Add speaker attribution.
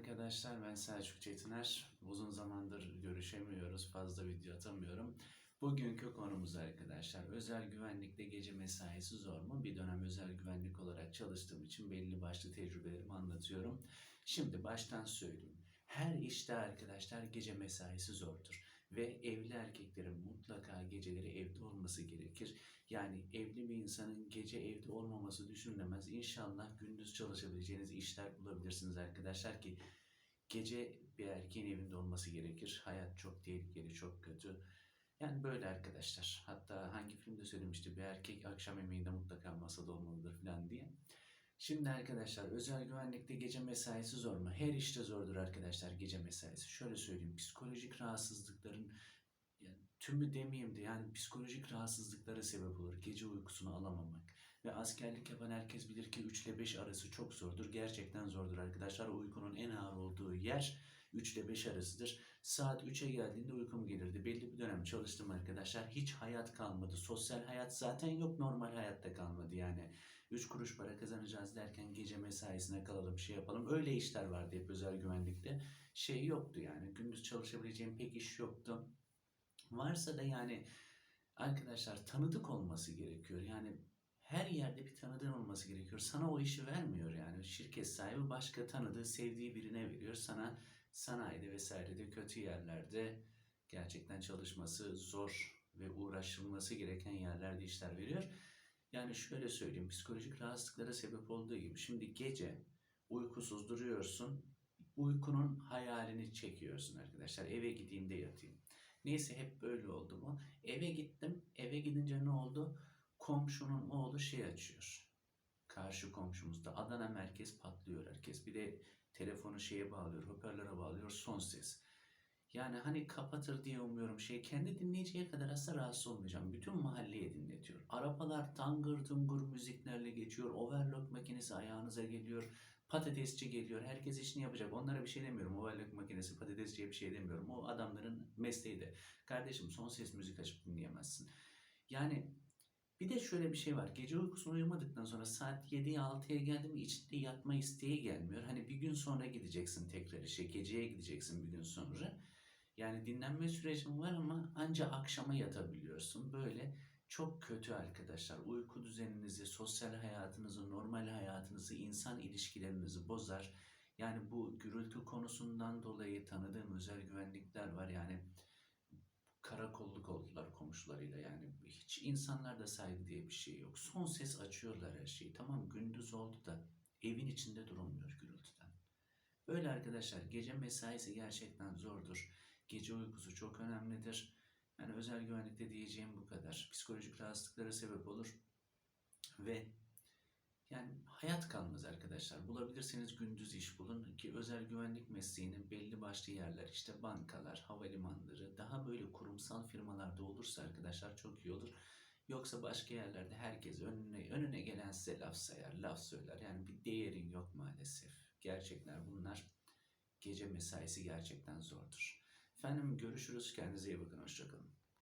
Speaker 1: arkadaşlar ben Selçuk Çetiner. Uzun zamandır görüşemiyoruz, fazla video atamıyorum. Bugünkü konumuz arkadaşlar özel güvenlikte gece mesaisi zor mu? Bir dönem özel güvenlik olarak çalıştığım için belli başlı tecrübelerimi anlatıyorum. Şimdi baştan söyleyeyim. Her işte arkadaşlar gece mesaisi zordur. Ve evli erkeklerin mutlaka geceleri evde olması gerekir. Yani evli bir insanın gece evde olmaması düşünülemez. İnşallah gündüz çalışabileceğiniz işler bulabilirsiniz arkadaşlar ki gece bir erkeğin evinde olması gerekir. Hayat çok tehlikeli, çok kötü. Yani böyle arkadaşlar. Hatta hangi filmde söylemişti bir erkek akşam yemeğinde mutlaka masada diye. Şimdi arkadaşlar özel güvenlikte gece mesaisi zor mu? Her işte zordur arkadaşlar gece mesaisi. Şöyle söyleyeyim psikolojik rahatsızlıkların yani tümü demeyeyim de yani psikolojik rahatsızlıklara sebep olur. Gece uykusunu alamamak. Ve askerlik yapan herkes bilir ki 3 ile 5 arası çok zordur. Gerçekten zordur arkadaşlar. Uykunun en ağır olduğu yer 3 ile 5 arasıdır. Saat 3'e geldiğinde uykum gelirdi. Belli bir dönem çalıştım arkadaşlar. Hiç hayat kalmadı. Sosyal hayat zaten yok. Normal hayatta kalmadı yani. 3 kuruş para kazanacağız derken gece mesaisine kalalım şey yapalım. Öyle işler vardı hep özel güvenlikte. Şey yoktu yani. Gündüz çalışabileceğim pek iş yoktu. Varsa da yani arkadaşlar tanıdık olması gerekiyor. Yani her yerde bir tanıdığın olması gerekiyor. Sana o işi vermiyor yani. Şirket sahibi başka tanıdığı, sevdiği birine veriyor. Sana sanayide vesairede kötü yerlerde gerçekten çalışması zor ve uğraşılması gereken yerlerde işler veriyor. Yani şöyle söyleyeyim, psikolojik rahatsızlıklara sebep olduğu gibi şimdi gece uykusuz duruyorsun, uykunun hayalini çekiyorsun arkadaşlar. Eve gideyim de yatayım. Neyse hep böyle oldu mu? Eve gittim, eve gidince ne oldu? Komşunun oğlu şey açıyor. Karşı komşumuzda Adana merkez patlıyor herkes. Bir de telefonu şeye bağlıyor, hoparlöre bağlıyor, son ses. Yani hani kapatır diye umuyorum şey kendi dinleyeceği kadar asla rahatsız olmayacağım. Bütün mahalleye dinletiyor. Arabalar tangır tungur müziklerle geçiyor. Overlock makinesi ayağınıza geliyor. Patatesçi geliyor. Herkes işini yapacak. Onlara bir şey demiyorum. Overlock makinesi, patatesçiye bir şey demiyorum. O adamların mesleği de. Kardeşim son ses müzik açıp dinleyemezsin. Yani bir de şöyle bir şey var. Gece uykusunu uyumadıktan sonra saat 7'ye 6'ya geldi mi içinde yatma isteği gelmiyor. Hani bir gün sonra gideceksin tekrar işe. Geceye gideceksin bir gün sonra. Yani dinlenme sürecin var ama ancak akşama yatabiliyorsun. Böyle çok kötü arkadaşlar. Uyku düzeninizi, sosyal hayatınızı, normal hayatınızı, insan ilişkilerinizi bozar. Yani bu gürültü konusundan dolayı tanıdığım özel güvenlikler var. Yani komşularıyla yani hiç insanlarda saygı diye bir şey yok. Son ses açıyorlar her şeyi. Tamam gündüz oldu da evin içinde durulmuyor gürültüden. Böyle arkadaşlar gece mesaisi gerçekten zordur. Gece uykusu çok önemlidir. Yani özel güvenlikte diyeceğim bu kadar. Psikolojik rahatsızlıklara sebep olur. Ve yani hayat kalmaz arkadaşlar. Bulabilirseniz gündüz iş bulun ki özel güvenlik mesleğinin belli başlı yerler işte bankalar, havalimanları daha böyle kurumsal firmalarda olursa arkadaşlar çok iyi olur. Yoksa başka yerlerde herkes önüne önüne gelen size laf sayar, laf söyler. Yani bir değerin yok maalesef. Gerçekler bunlar. Gece mesaisi gerçekten zordur. Efendim görüşürüz. Kendinize iyi bakın. Hoşçakalın.